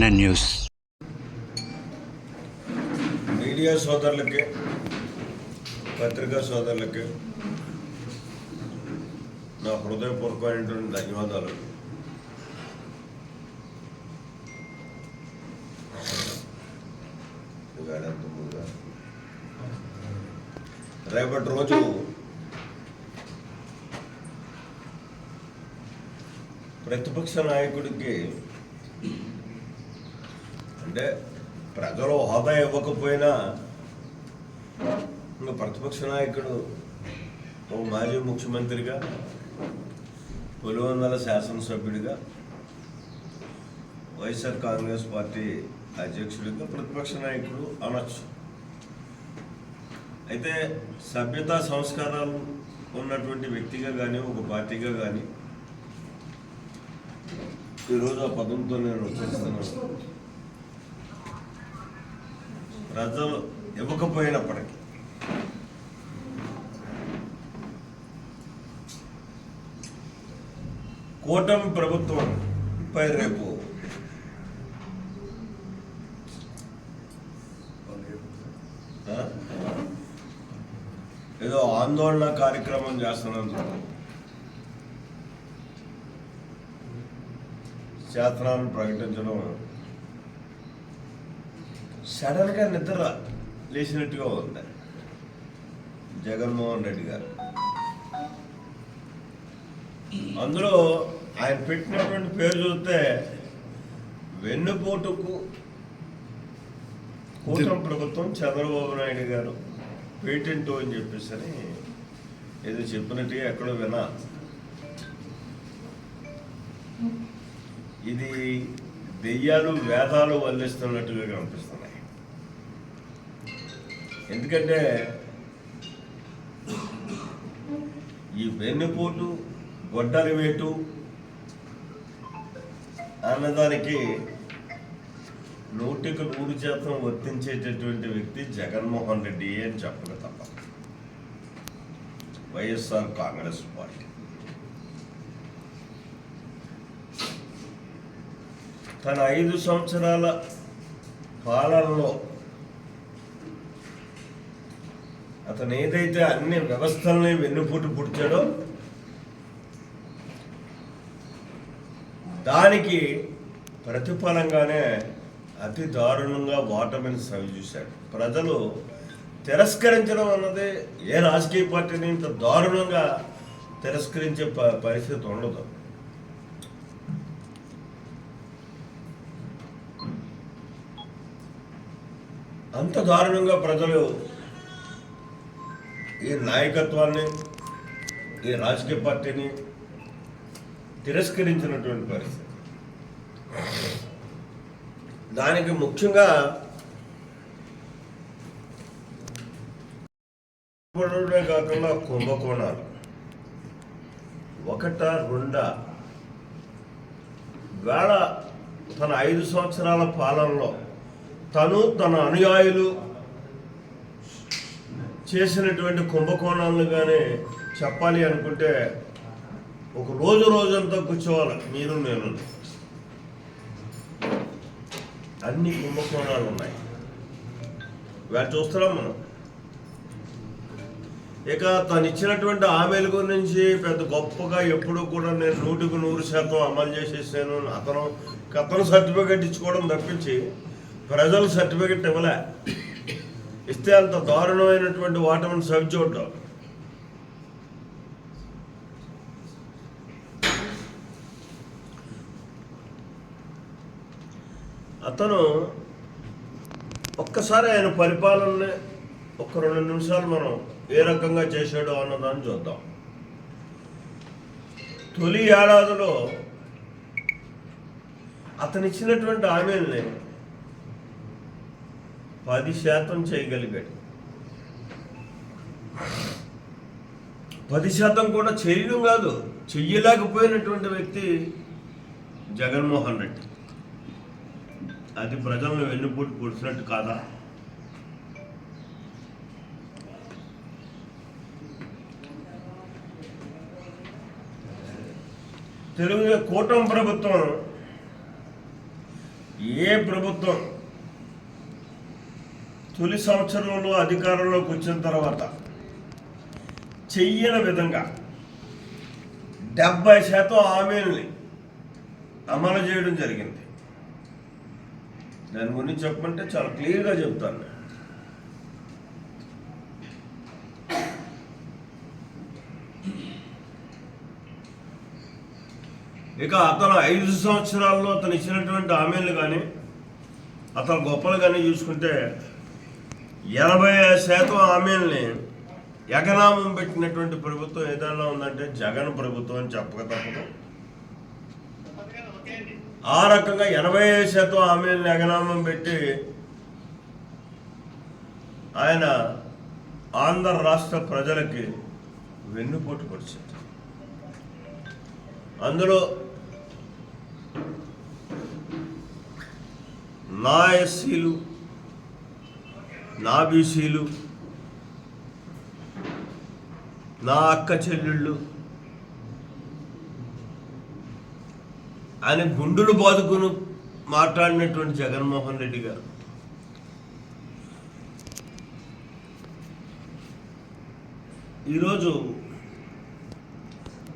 NN news. Media సోదరులకి పత్రికా సోదరులకి నా హృదయపూర్వకమైనటువంటి ధన్యవాదాలు. రేపటి రోజు ప్రతిపక్ష నాయకుడికి అంటే ప్రజలు హోదా ఇవ్వకపోయినా ఇంకా ప్రతిపక్ష నాయకుడు ఓ మాజీ ముఖ్యమంత్రిగా పులివందల శాసనసభ్యుడిగా వైఎస్ఆర్ కాంగ్రెస్ పార్టీ అధ్యక్షుడిగా ప్రతిపక్ష నాయకుడు అనొచ్చు. అయితే సభ్యతా సంస్కారాలు ఉన్నటువంటి వ్యక్తిగా కానీ ఒక పార్టీగా కానీ ఈరోజు ఆ పదంతో నేను వచ్చేస్తున్నాను. ప్రజలు ఇవ్వకపోయినప్పటికీ. కూటమి ప్రభుత్వం పై రేపు ఏదో ఆందోళన కార్యక్రమం చేస్తున్నాను శాస్త్రాలను ప్రకటించడం సడన్గా నిద్ర లేచినట్టుగా ఉంది. జగన్మోహన్ రెడ్డి గారు. అందులో ఆయన పెట్టినటువంటి పేరు చూస్తే వెన్నుపోటుకు కూటమి ప్రభుత్వం చంద్రబాబు నాయుడు గారు పేటెంట్ అని చెప్పేసి అని ఏదో చెప్పినట్టుగా ఎక్కడో వినా ఇది దెయ్యాలు వేదాలు వల్లిస్తున్నట్టుగా కనిపిస్తుంది. ఎందుకంటే ఈ వెన్నుపోటు గొడ్డలి వేటు అన్నదానికి నూటికి నూరు శాతం వర్తించేటటువంటి వ్యక్తి జగన్మోహన్ రెడ్డి అని చెప్పక తప్ప. YSR Congress party. తన ఐదు సంవత్సరాల పాలనలో అతను ఏదైతే అన్ని వ్యవస్థల్ని వెన్నుపూటు పుట్టాడో దానికి ప్రతిఫలంగానే అతి దారుణంగా ఓటమిని సవి చూశాడు. ప్రజలు తిరస్కరించడం అన్నది ఏ రాజకీయ పార్టీని ఇంత దారుణంగా తిరస్కరించే ప- పరిస్థితి ఉండదు. అంత దారుణంగా ప్రజలు ఈ నాయకత్వాన్ని ఈ రాజకీయ పార్టీని తిరస్కరించినటువంటి పరిస్థితి. దానికి ముఖ్యంగా కాకుండా కుంభకోణాలు. ఒకట రెండా. వేళ తన ఐదు సంవత్సరాల పాలనలో తను తన అనుయాయులు చేసినటువంటి కుంభకోణాలను కానీ చెప్పాలి అనుకుంటే ఒక రోజు రోజంతా కూర్చోవాలి. మీరు నేను. అన్ని కుంభకోణాలు ఉన్నాయి. ఇవాళ చూస్తున్నాం మనం. ఇక తను ఇచ్చినటువంటి హామీల గురించి పెద్ద గొప్పగా ఎప్పుడు కూడా నేను నూటికి నూరు శాతం అమలు చేసేసాను. అతను అతను సర్టిఫికెట్ ఇచ్చుకోవడం తప్పించి ప్రజలు సర్టిఫికెట్ ఇవ్వలే. ఇస్తే అంత దారుణమైనటువంటి ఓటమిని సవి చూడటం అతను ఒక్కసారి ఆయన పరిపాలనని ఒక రెండు నిమిషాలు మనం ఏ రకంగా చేశాడో అన్నదాన్ని చూద్దాం. తొలి ఏడాదిలో అతనిచ్చినటువంటి ఇచ్చినటువంటి హామీల్ని పది శాతం చేయగలిగాడు. పది శాతం కూడా చేయడం కాదు చెయ్యలేకపోయినటువంటి వ్యక్తి జగన్మోహన్ రెడ్డి. అది ప్రజలను వెన్నుపోటు పొడిచినట్టు కాదా? తెలుగు కూటమి ప్రభుత్వం ఏ ప్రభుత్వం తొలి సంవత్సరంలో అధికారంలోకి వచ్చిన తర్వాత చెయ్యని విధంగా డెబ్బై శాతం హామీల్ని అమలు చేయడం జరిగింది. దాని గురించి చెప్పమంటే చాలా క్లియర్గా చెప్తాను ఇక అతను ఐదు సంవత్సరాల్లో అతను ఇచ్చినటువంటి హామీలు కానీ అతను గొప్పలు కానీ చూసుకుంటే ఎనభై శాతం హామీల్ని ఎకనామం పెట్టినటువంటి ప్రభుత్వం ఏదైనా ఉందంటే జగన్ ప్రభుత్వం అని చెప్పక తప్పదు. ఆ రకంగా ఎనభై శాతం హామీలను ఎగనామం పెట్టి ఆయన ఆంధ్ర రాష్ట్ర ప్రజలకి వెన్నుపోటు పరిచారు అందులో నా ఎస్సీలు నా బీసీలు నా అక్క చెల్లెళ్ళు ఆయన గుండులు బాదుకుని మాట్లాడినటువంటి జగన్మోహన్ రెడ్డి గారు. ఈరోజు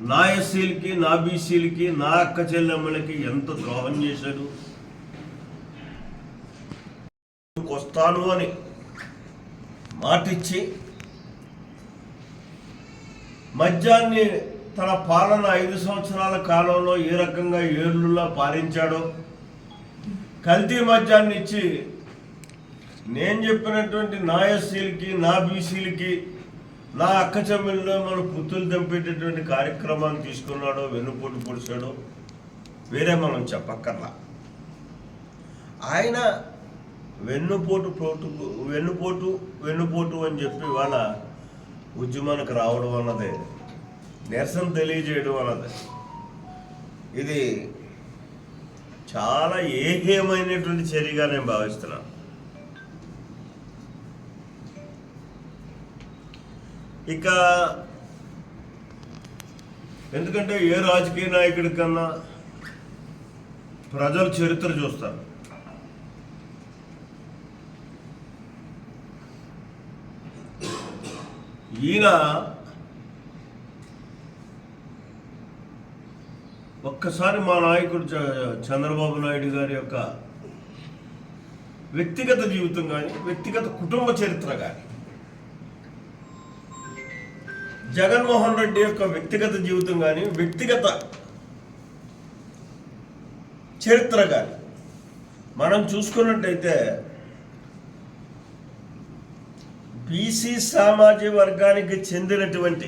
నా ఎస్సీలకి నా బీసీలకి నా అక్క చెల్లెమ్మలకి ఎంత ద్రోహం చేశాడు వస్తాను అని మాటిచ్చి మద్యాన్ని తన పాలన ఐదు సంవత్సరాల కాలంలో ఏ రకంగా ఏర్లులా పాలించాడో కల్తీ మద్యాన్ని ఇచ్చి నేను చెప్పినటువంటి నా ఎస్సీలకి నా బీసీలకి నా అక్క చెల్లెల్లో మన పుత్తులు తెంపేటటువంటి కార్యక్రమాన్ని తీసుకున్నాడో వెన్నుపోటు పొడిచాడో వేరే మనం చెప్పక్కర్లా. ఆయన వెన్నుపోటు పోటు వెన్నుపోటు వెన్నుపోటు అని చెప్పి వాళ్ళ ఉద్యమానికి రావడం అన్నదే. నిరసన తెలియజేయడం అన్నది. ఇది చాలా ఏకీయమైనటువంటి చర్యగా నేను భావిస్తున్నాను ఇక ఎందుకంటే ఏ రాజకీయ నాయకుడి కన్నా ప్రజలు చరిత్ర చూస్తారు. ఈయన ఒక్కసారి మా నాయకుడు చ- చంద్రబాబు నాయుడు గారి యొక్క వ్యక్తిగత జీవితం కానీ వ్యక్తిగత కుటుంబ చరిత్ర కానీ జగన్మోహన్ రెడ్డి యొక్క వ్యక్తిగత జీవితం కానీ వ్యక్తిగత చరిత్ర కానీ మనం చూసుకున్నట్టయితే బీసీ సామాజిక వర్గానికి చెందినటువంటి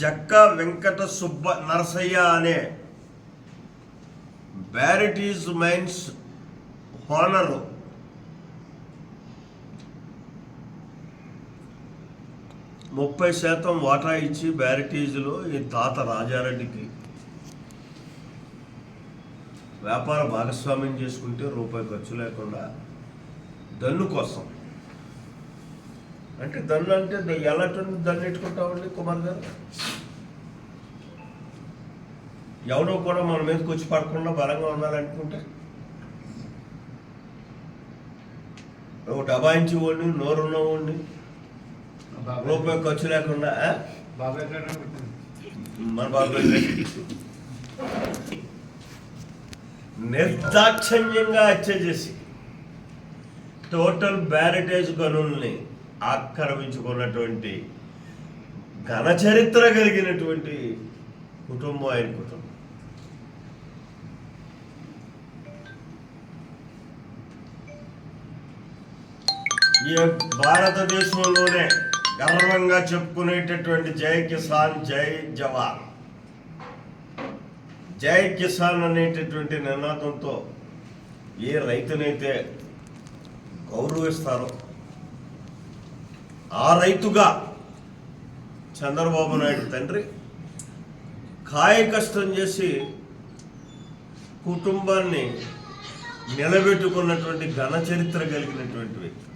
జక్కా వెంకట సుబ్బ నరసయ్య అనే బ్యారిటీస్ మైన్స్ హోనరు. ముప్పై శాతం వాటా ఇచ్చి బ్యారిటీజ్లో ఈ తాత రాజారెడ్డికి వ్యాపార భాగస్వామ్యం చేసుకుంటే రూపాయి ఖర్చు లేకుండా దన్ను కోసం అంటే దన్ను అంటే ఎలాంటి దన్ను ఎట్టుకుంటామండి కుమార్ గారు? ఎవడో కూడా మన మీదకి వచ్చి పడకుండా బలంగా ఉండాలనుకుంటే? ఓ డబాయించి వాడిని నోరున్న వాడిని రూపాయి ఖర్చు లేకుండా మన బాబాయ్ నిర్దాక్షణ్యంగా హత్య చేసి టోటల్ బ్యారిటేజ్ గనుల్ని ఆక్రమించుకున్నటువంటి ఘన చరిత్ర కలిగినటువంటి కుటుంబం ఆయన కుటుంబం. ఈ భారతదేశంలోనే గర్వంగా చెప్పుకునేటటువంటి జై కిసాన్ జై జవాన్. జై కిసాన్ అనేటటువంటి నినాదంతో ఏ రైతునైతే గౌరవిస్తారో ఆ రైతుగా చంద్రబాబు నాయుడు తండ్రి కాయ కష్టం చేసి కుటుంబాన్ని నిలబెట్టుకున్నటువంటి ఘన చరిత్ర కలిగినటువంటి వ్యక్తి.